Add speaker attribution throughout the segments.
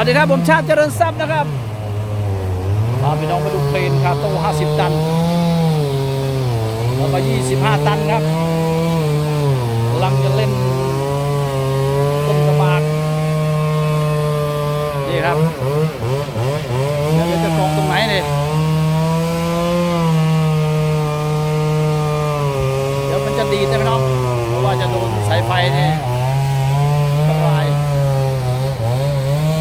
Speaker 1: วัสดีครับ ผมชาติเจริญทรัพย์นะครับพาพี่น้องมาดูเครนคาโต้50 ตัน แล้วก็ 25 ตันครับกำลังจะเล่นต้นกระบากนี่ครับเดี๋ยวจะกองตรงไหนเนี่ยเดี๋ยวมันจะดีดนะพี่น้อง เพราะว่าจะโดนสายไฟเนี่ยอันตราย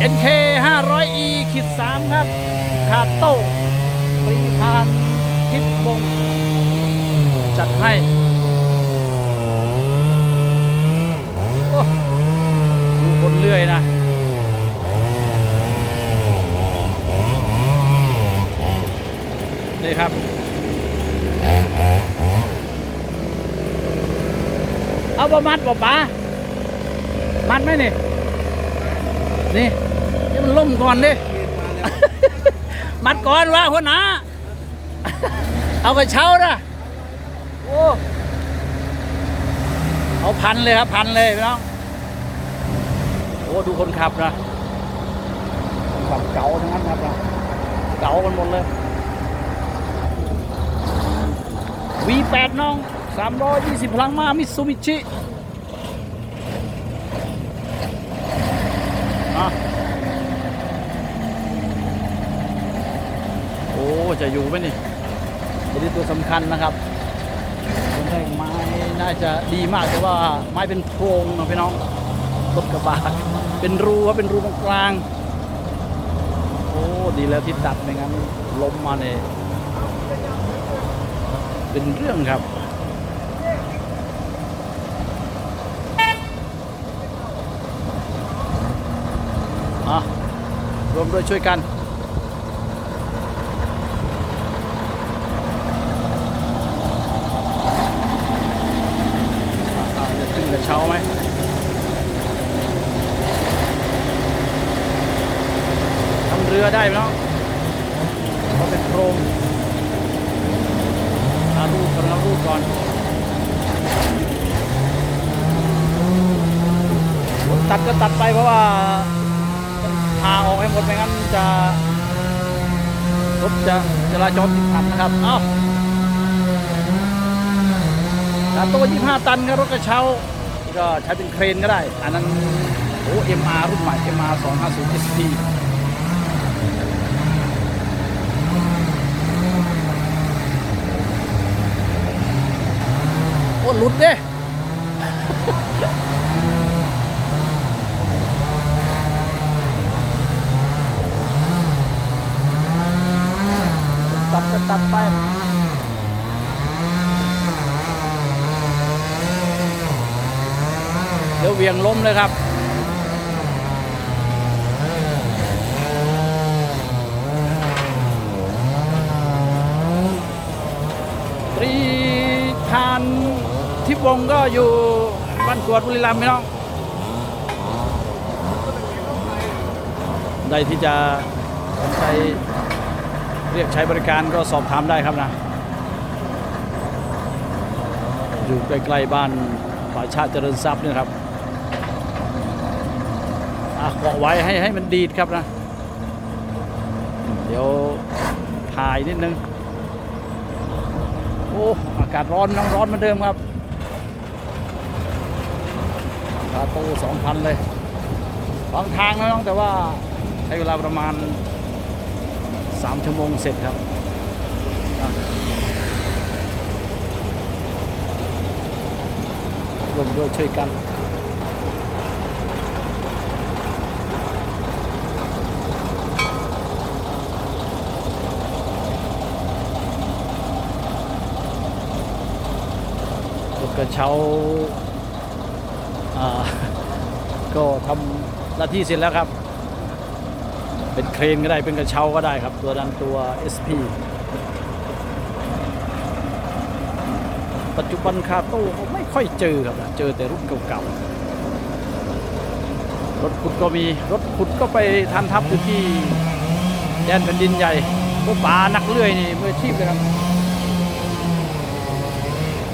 Speaker 1: NK 500E ขีด3ครับคาโต้ปรีพานทิพวง จัดให้โอ้ดูคนเลื่อยนะนี่ครับเอาบะมัดบ่ป๋ามัดไหมนี่นี่ี่มันล่มก่อนดิมัดก่อนว่าหัวหน้าเอากระเช้านะโอ้เอาพันเลยครับพันเลยพี่น้องโอ้ดูคนขับนะคนขับเก๋าทั้งนั้นครับนะเก๋ากันหมดเลย V8 น้อง320พลังมามิตซูบิชิอะโอ้ จะอยู่ไหมนี่ตัวนี้ตัวสำคัญนะครับผมได้ไม้น่าจะดีมากแต่ว่าไม้เป็นโพรงนะพี่น้องรถกระบะเป็นรูครับเป็นรูตรงกลาง โอ้ดีแล้วที่ตัดไม่งั้นล้มมาเนี่ยเป็นเรื่องครับอะรวมด้วยช่วยกัน อะจะขึ้นกระเช้าไหมทำเรือได้ไหมเนาะเพราะเป็นโครงอารูปก่อนเอารูปก่อนตัดก็ตัดไปเพราะว่าพาออกให้หมดไม่งั้นจะรถจะจราจรติดขัดนะครับ เอ้าแต่ตัว25 ตันครับรถกระเช้า ก็ใช้เป็นเครนก็ได้ อันนั้นโอ้ MR รุ่นใหม่ MR 250 SP โอ้ห ลุดเด้ตัดก็ตัดไปเดี๋ยวเวียงล้มเลยครับ ตรีทาน ทิพย์วงก็อยู่บ้านกวดบุรีรัมย์พี่น้องได้ที่จะสนใจเรียกใช้บริการก็สอบถามได้ครับนะ อยู่ใกล้ๆบ้านฝ่าชาติเจริญทรัพย์นี่ครับอะเกาะไว้ให้ให้มันดีดครับนะ เดี๋ยวถ่ายนิดนึง โอ้ อากาศร้อนน้องร้อนเหมือนเดิมครับ คาโต้สองพันเลยบางทางนะน้องแต่ว่าใช้เวลาประมาณสามชั่วโมงเสร็จครับร่วมด้วยช่วยกันกระเช้า ก็ทำหน้าที่เสร็จแล้วครับ เป็นเครนก็ได้เป็นกระเช้าก็ได้ครับ ตัวนั้นตัว SP ปัจจุบันคาโต้ไม่ค่อยเจอครับ เจอแต่รุ่นเก่าๆ รถขุดก็มีรถขุดก็ไปทันทับอยู่ที่แดนแผ่นดินใหญ่พวกป่านักเลื่อยนี่มืออาชีพเลยครับ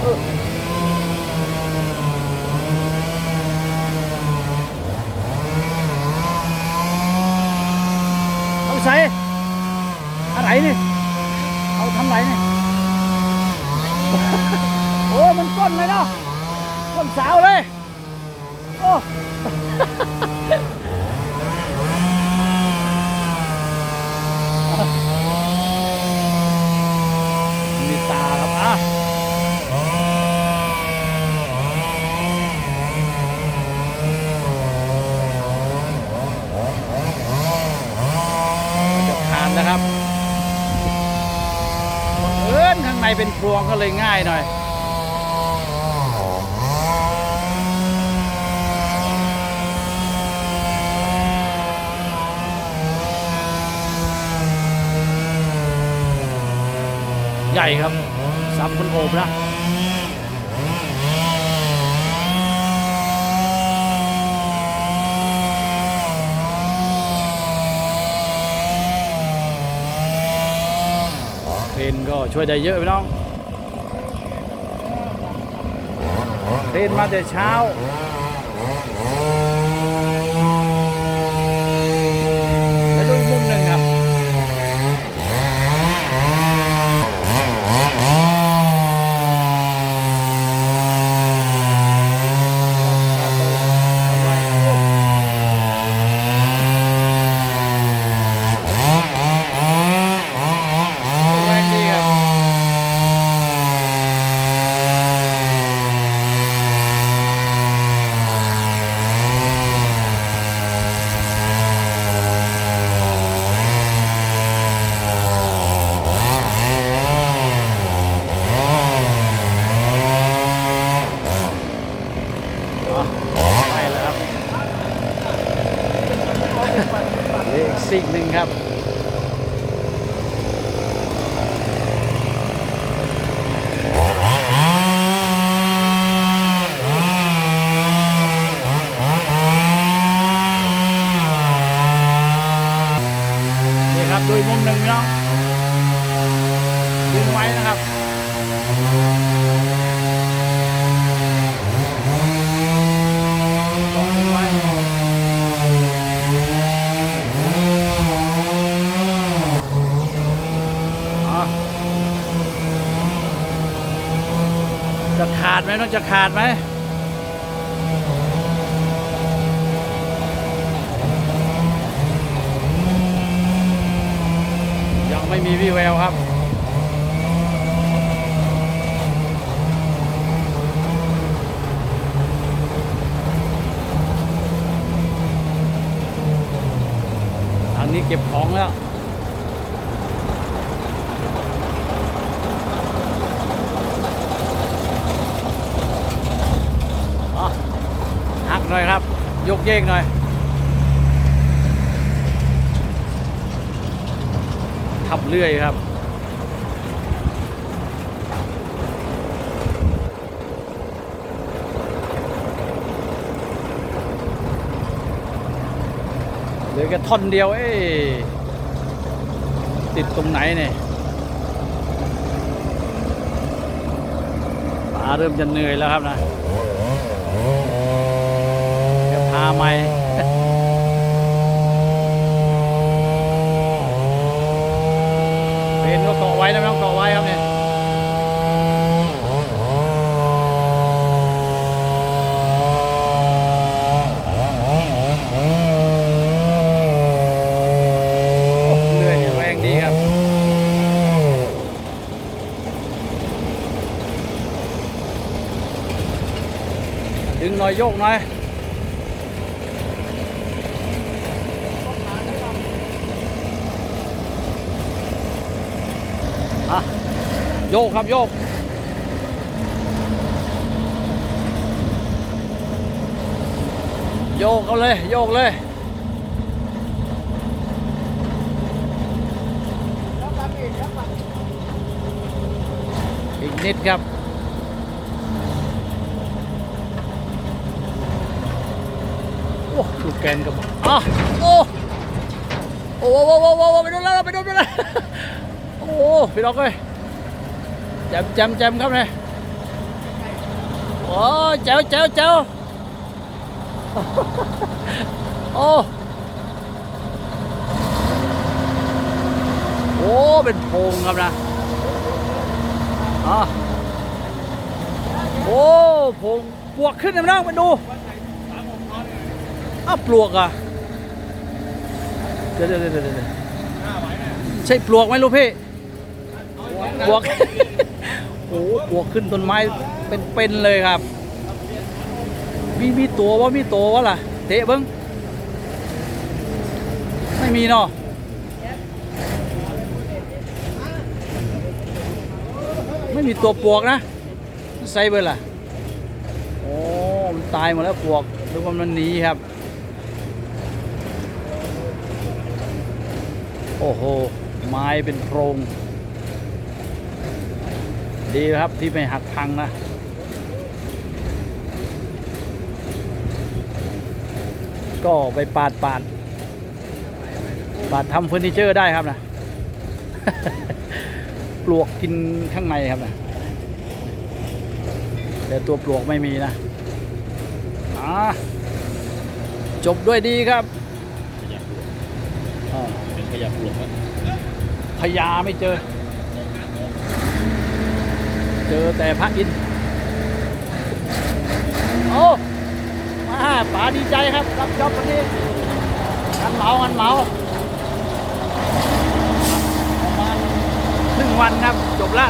Speaker 1: เออ ใส่อะไรนี่ เอาทำไรนี่ โอ้ มันก้นเลยเนาะ ก้นสาวเลย โอ้ มีตาครับอะจะทานนะครับเอิ้นข้างใน เป็นพวงก็เลยง่ายหน่อย ใหญ่ครับซับคนโอบนะ เพนก็ช่วยได้เยอะพี่น้องเพนมาแต่เช้า แล้วดูอีกมุมหนึ่งครับ แรงดีครับ ไปแล้วครับเหลืออีกสิ่งหนึ่งครับ นี่ครับดูอีกมุมหนึ่งพี่น้องดึงไว้นะครับ ลงไว้อะจะ ขาดไหมต้องจะขาดไหมยังไม่มีวี่แววครับทางนี้เก็บของแล้ว อะหักหน่อยครับ ยก เยกหน่อย ขับเรื่อยครับ เหลือแค่ท่อนเดียว เอ้ยติดตรงไหนเนี่ยปลาเริ่มจะเหนื่อยแล้วครับนะเดี๋ยวพาใหม่เป็นก็เกาะไว้นะไม่ต้องเกาะไว้ครับเนี่ยโอ้เหนื่อยแรงดีครับดึงหน่อยโยกหน่อย โยกครับโยกโยกเอาเลยโยกเลยอีกนิดครับโอ้ลูกแกนกับอะโอ้โอ้โอ้โอ้โอ้โอ้ไปโดนแล้วไปโดนไปแล้ว อ้พี่น้องเอ้ยแจมแจมแจมครับเนี่ยโอ้เจ้าเจ้าเจ้าโอ้เป็นโพงครับนะอ๋อโอ้พงปลวกขึ้นนะพี่น้องไปดูอ้าวปลวกอะเดี๋ยวเดี๋ยวเดี๋ยวเดี๋ยวใช่ปลวกไหมลูกพี่ ปลวกโอ้ปลวกขึ้นต้นไม้เป็นๆเลยครับ มีมีตัวว่ามีตัววะล่ะเตะเบิ้งไม่มีเนาะไม่มีตัวปลวกนะใส่เบอร์ล่ะโอ้มันตายหมดแล้วปลวกหรือว่ามันหนีครับ โอ้โห ไม้เป็นโพรง ดีครับที่ไม่หักพังนะก็ไปปาดปาดปาดทำเฟอร์นิเจอร์ได้ครับนะปลวกกินข้างในครับนะแต่ตัวปลวกไม่มีนะอ่าจบด้วยดีครับอ่า
Speaker 2: เป็นขยะปลวกครับ
Speaker 1: พญาไม่เจอ เจอแต่พระอินทร์โอ้มาป๋าดีใจครับรับจอบวันนี้งานเหมางานเหมาประมาณครึ่งวันครับ จบละ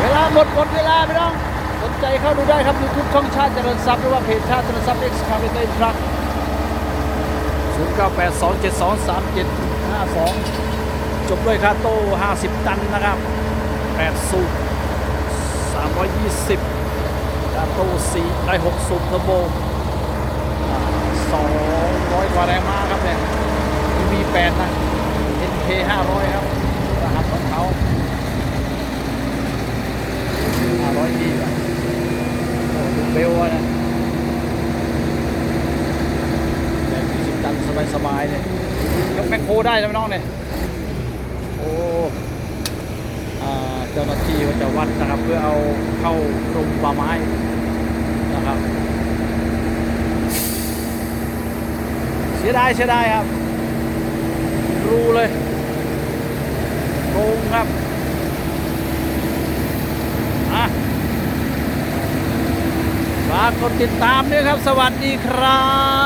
Speaker 1: เวลาหมดหมดเวลาพี่น้องสนใจเข้าดูได้ครับยูทูบช่องชาติเจริญทรัพย์หรือว่าเพจชาติเจริญทรัพย์เอ็กซ์คาร์เบเตอร์ทรัค0982723752จ จบด้วยคาโต้ 50 ตันนะครับ 8 สูบ 320 คาโต้4ได้6สูบเทอร์โบ200 กว่าแรงม้าครับเนี่ย V8 นะ NK 500 ครับรหัสของเขา500ดีอะโอ้ดูเบลอะนะแบบ20 ตันสบายๆเนี่ยยกแมคโครได้แล้วน้องเนี่ย โอ้อ่าเจ้า หน้าที่ก็จะวัดนะครับ เพื่อเอาเข้ากรมป่าไม้นะครับเสียดายเสียดายครับ รูเลยโกงครับอะฝากกดติดตามด้วยครับ สวัสดีครับ